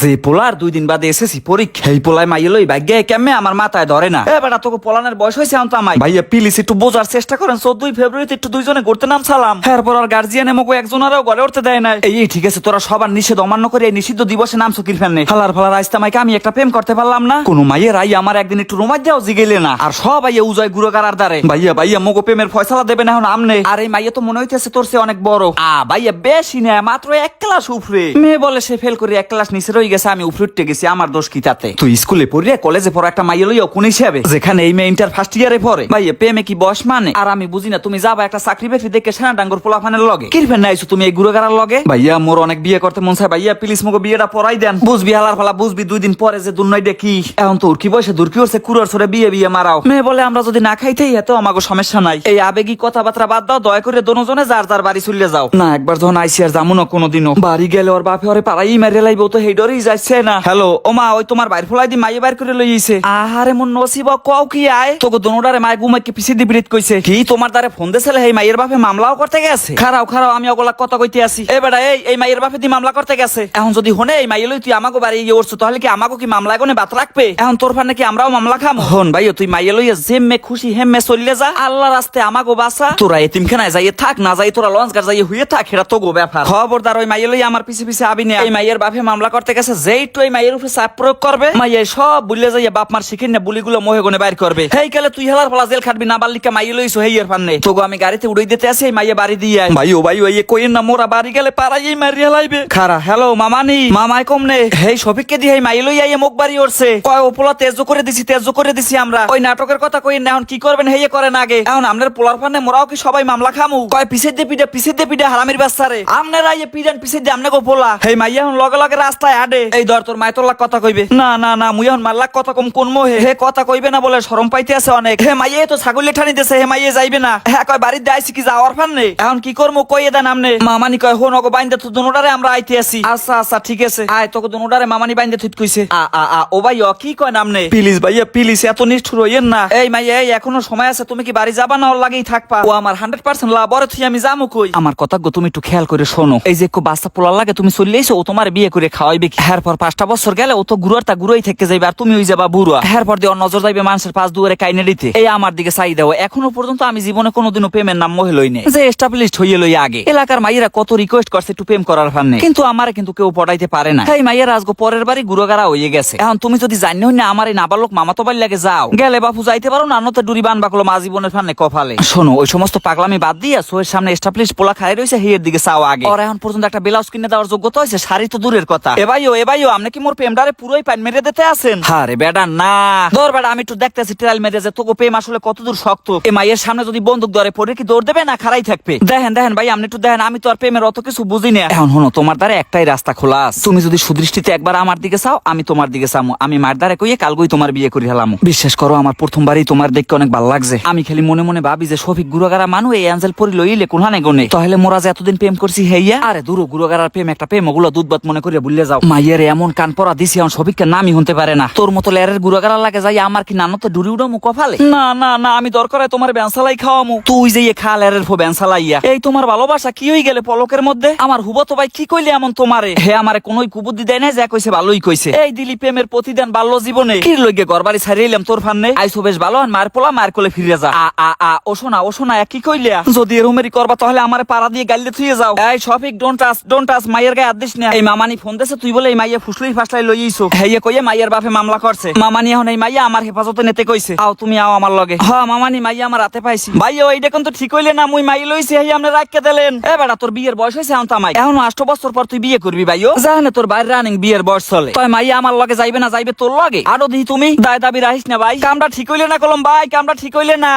যে পোলার দুই দিন বাদে এসেছি পরীক্ষা, এই পোলায় মাইয়ে লই ভাগ্যে কেমনে আমার মাথায় ধরে না? এ বেটা, তোকে পোলানের বয়স হয়েছে তো আমায়। ভাইয়া প্লিজ একটু বোঝার চেষ্টা করেন, চোদ্দই ফেব্রুয়ারিতে একটু দুইজনে ঘুরতে নাম সালাম এরপর আর গার্জিয়ান এমকো একজনেরও ঘরে উঠতে দেয় না এই ঠিক আছে, তোরা সবার নিষেধ অমান্য করে এই নিষিদ্ধ দিবসে নাম সকির ফেলনে। ফালার ফালার আইস্তা মাইকে আমি একটা প্রেম করতে পারলাম না। কোনো মাইয়ের আই আমার একদিন একটু রোমাজ যাও জিগেলে না। আর সব আইয়া উজয় গুরুগারার দ্বারে। ভাইয়া ভাইয়া, মগো প্রেমের ফয়সালা দেবে না এখন আমনে। আর এই মাইয়া তো মনে হইতেছে তোর সে অনেক বড়। আ, ভাইয়া, বেশি না, মাত্র এক ক্লাস উফরে মেয়ে বলে সে ফেল করে এক ক্লাস নিচে রয়ে গেছে? আমি গেছি, আমার দোষ কি তাতে? তুই স্কুলে পড়িয়ে কলেজে পড়া একটা মাইয়া কোন হিসাবে? যেখানে এই মেয়ে ইন্টার ফার্স্ট ইয়ারে পড়ে। ভাইয়া প্রেমে কি বয়স মানে? আর আমি বুঝি না, তুমি যাবা একটা চাকরি দেখে সেনা ডাঙ্গর পোলাফানের লগে। নাইছো তুমি এই গুরুগারার লগে? ভাইয়া, মোর অনেক বিয়ে করতে মন ভাইয়া প্লিজ মগো বিয়েটা পড়াই দেন। বুঝবি হালার ফালা, বুঝবি দুই দিন পরে যে দুর্নয় দেখি। এখন তো উর্কি বয়সে? হচ্ছে? কুড়ার সরে বিয়ে বিয়ে মারাও। মেয়ে বলে আমরা যদি না খাইতেই এত আমাকে সমস্যা নাই। এই আবেগী কথাবার্তা বাদ দাও, দয়া করে দোনোজনে যার যার বাড়ি চলে যাও। না, একবার যখন আইসি আর যামু না কোনোদিনও। বাড়ি গেলে ওর বাপে ওরে পাড়াই মেরে লাইব, তো হেই ডরেই যাচ্ছে না। হ্যালো ও মা ওই তোমার বাইর ফলাই দি মাইয়ে বাইর করে লইছে আহারে মন নসিব কও কি আয়? তোকে দোনোটারে মাই গুমাই কি পিছে দি বিরিত কইছে। কি তোমার দ্বারে ফোন দেছিলে মাইয়ের বাপে মামলাও করতে গেছে? খারাও খারাও আমি ওগুলা কথা কইতে আসি। এ বেটা এই এই মাইয়ের বাপে দি মামলা করতে গেছে। এখন যদি হনে এই মাইয়ে লই তুই আমাকে বাড়ি উঠছো তাহলে কি আমাকে কি মামলা কোনে বাত রাখবে? এখন তোর ফানে কি আমরাও মামলা খাম? হন ভাইও তুই মাইয়ে লইয়া জেমে খুশি হেমে চললে যা। আল্লাহ রাস্তে আমাকে বাসা। তোরা এতিমখানায় যাইয়ে থাক না যাই তোরা লঞ্চ গাছ যাইয়ে হুয়ে থাক এটা তো গো ব্যাপার। খবরদার ওই মাইয়ে লইয়া আমার পিছে পিছে আবি না। এই মাইয়ের বাপে মামলা করতে গেছে যেই তো এই মাইয়ের উপরে চাপ প্রয়োগ করবে মাইয়ে সব বুলে যাইয়া বাপ মার শিখিন না বুলিগুলো মোহে গুনে বাইর করবে। হেই কালে তুই হেলার ফলা জেল খাটবি না বাল্লিকা মাইয়ে লইছো হেই তোগো আমি গাড়িতে উড়াই দিতে আসি মাইয়ে বাড়ি দিয়ে আয়। ভাইও ভাইও এই কইন না মোরা বাড়ি গেলে পাড়াই মারি হেলাইবে খারা হ্যালো মামানি মামাই কমনে হেই শফিককে দিয়ে এই মাইয়ে লই আইয়ে মুখ বাড়ি উঠছে কয় ওপলা তেজ করে দিছি তেজ করে দিছি আমরা। ওই নাটকের কথা কইন না এখন কি করবেন হেয়ে করেন আগে। এখন আমনের পোলার ফান্নে মোরাও কি সবাই মামলা খামু? কয় পিছে দিয়ে পিঠে পিছে দিয়ে পিঠে হারামির বাচ্চারে। আমনেরা ইয়ে পিডান পিছে দিয়ে আমনে গো পোলা। হেই মাইয়া এখন লগে লগে রাস্তায় আডে। এই ধর তোর মাই তোর কথা কইবে। না না না মুই এখন মাল্লাক কথা কম কোন মোহে হে? কথা কইবে না বলে শরম পাইতে আছে অনেক। হে মাইয়ে তো ছাগলে ঠানি দেছে হে মাইয়ে যাইবে না। হ্যাঁ কয় বাড়িতে আইছি কি যাওয়ার ফান নেই এখন কি করব কইয়ে দেন আমনে মামানি কয় হো নগো বাইন্দে তো দুনোটারে আমরা আইতে আছি। আচ্ছা আচ্ছা ঠিক আছে। আয় তোকে দুনোটারে মামানি বাইন্দে থুত কইছে। আ আ আ ও ভাই কি কয় নামনে? প্লিজ ভাইয়া প্লিজ এত নিষ্ঠুর হইয়েন না। এই মাইয়া এই এখনও সময় আছে তুমি কি বাড়ি যাবা না ওর লাগেই থাকবা। ও আমার হান্ড্রেড পার্সেন্ট লাভ ওরে তুই আমি যামু কই? আমার কথা গো তুমি একটু খেয়াল করে শোনো। এই যে একটু বাচ্চা পোলার লাগে তুমি চলে এসো ও তোমার বিয়ে করে খাওয়াইবে কি? হ্যার পর পাঁচটা বছর গেলে ও তো গুরুয়ার তা গুরুই থেকে যাইবে, আর তুমি ওই যাবা বুড়া হ্যার পর দিয়ে নজর যাইবে, মানুষের পাঁচ দুয়ারে কাইনে দিতে। এই আমার দিকে চাই দাও। এখনও পর্যন্ত আমি জীবনে কোনোদিনও প্রেমের নাম মহে লই যে এস্টাবলিশড হইয়ে লই আগে। এলাকার মাইয়েরা কত রিকোয়েস্ট করছে একটু প্রেম করার ফান্নে। কিন্তু আমার কিন্তু কেউ পড়াইতে পারে না। এই মাইয়ের আজগো পরের বাড়ি গুরুগারা হয়ে গেছে। এখন তুমি যদি জানি হই না, আমার এই নাবালক মামাতো বাড়ি লাগে যাও। গেলে বাপু যাইতে পারো না নতে ডুরি বান বাকলো মা জীবনের ফান্নে কপালে। শোনো, ওই সমস্ত পাগলামি বাদ দিয়া সোয়ের সামনে এস্টাবলিশ পোলা খাই রয়েছে হিয়ের দিকে চাও আগে। ওর এখন পর্যন্ত একটা ব্লাউজ কিনে দেওয়ার যোগ্যতা হয়েছে শাড়ি তো দূরের কথা। এ ভাইও এ ভাইও আপনি কি মোর প্রেমডারে পুরোই পাইন মেরে দিতে আছেন? আরে বেডা না। ধর বেডা আমি একটু দেখতেছি ট্রায়াল মেরে যে তোকে প্রেম আসলে কতদূর শক্ত। এ মাইয়ের সামনে যদি বন্দুক ধরে পড়ে কি দৌড় দেবে না খারাই থাকবে? দেখেন দেখেন ভাই আপনি একটু দেখেন আমি তো আর প্রেমের অত কিছু বুঝি না। এখন হনো তোমার দ্বারা একটাই রাস্তা খোলা আছে। তুমি যদি সুদৃষ্টিতে একবার আমার দিকে চাও আমি তোমার দিকে চামো। আমি মার দ্বারা কইয়ে কালগই তোমার বিয়ে করে হেলাম বিশ্বাস করো আমার প্রথমবারই তোমার দেখতে অনেক ভালো লাগছে। আমি খালি মনে মনে ভাবি যে শফিক গুরুগারা মানু এই অ্যাঞ্জেল পরি লইলে কোনহানে গনে? তাহলে মোরা যে এতদিন প্রেম করছি হেইয়া? আরে দূর গুরুগারার প্রেম একটা প্রেম ওগুলো দুধবাত মনে করে ভুলে যাও। মাইয়ের এমন কান পরা দিছি এখন শফিককে নামই হতে পারে না। তোর মতো লেয়ারের গুরুগারা লাগে যাই আমার কি নানতে ডুরি উড়ামু কপালে? না না না আমি দরকার হয় তোমার ব্যাংসালাই খাওয়ামু। তুই যে খা লেয়ারের ফো ব্যাংসালাইয়া এই তোমার ভালোবাসা কি হয়ে গেলে পলকের মধ্যে? আমার হুবো তো ভাই কি কইলে এমন তোমারে? হে আমারে কোনোই কুবুদ্ধি দেয় না যা কইছে ভালোই কইছে। এই দিলি প্রেমের প্রতিদান বাল্য জীবনে। কি লইগে গরবারি ছাড়িলাম তোর ফান্নে? আইসো বেশ ভালো আর মার পোলা মার কোলে ফিরে যা। আ আ আ ও শোনা ও শোনা কি কইলিয়া যদি এরুমেরি করবা তাহলে আমারে পাড়া দিয়ে গাইলে থুয়ে যাও। এই Shafiq don't touch don't touch মাইয়ের গায়ে আদিস না। এই মামানি ফোন দেছে তুই বলে এই মাইয়া ফুসলাই ফাসলাই লইইছো হেয়ে কইয়ে মাইয়ের বাপে মামলা করছে। মামানি এখন এই মাইয়া আমার হেফাজতে নেতে কইছে। আও তুমি আও আমার লগে। হ্যাঁ মামানি মাইয়া আমার হাতে পাইছি। ভাই ওই দেখুন তো ঠিক হইলে না, মুই মাই লইছি হেই আমরা রাখকে দিলেন। এ বেটা তোর বিয়ের বয়স হইছে এখন তামাই। এখন আষ্ট বছর পর তুই বিয়ে করবি ভাইও জানে তোর বাইরে রানিং বিয়ের বয়স চলে। তাই মাইয়া আমার লগে যাইবে না, যাইবে তোর লগে। আরও দি তুমি, দায় দাবি রাখিস না ভাই। কামটা ঠিক হইলে না কলম, ভাই, কামটা ঠিক হইলে না।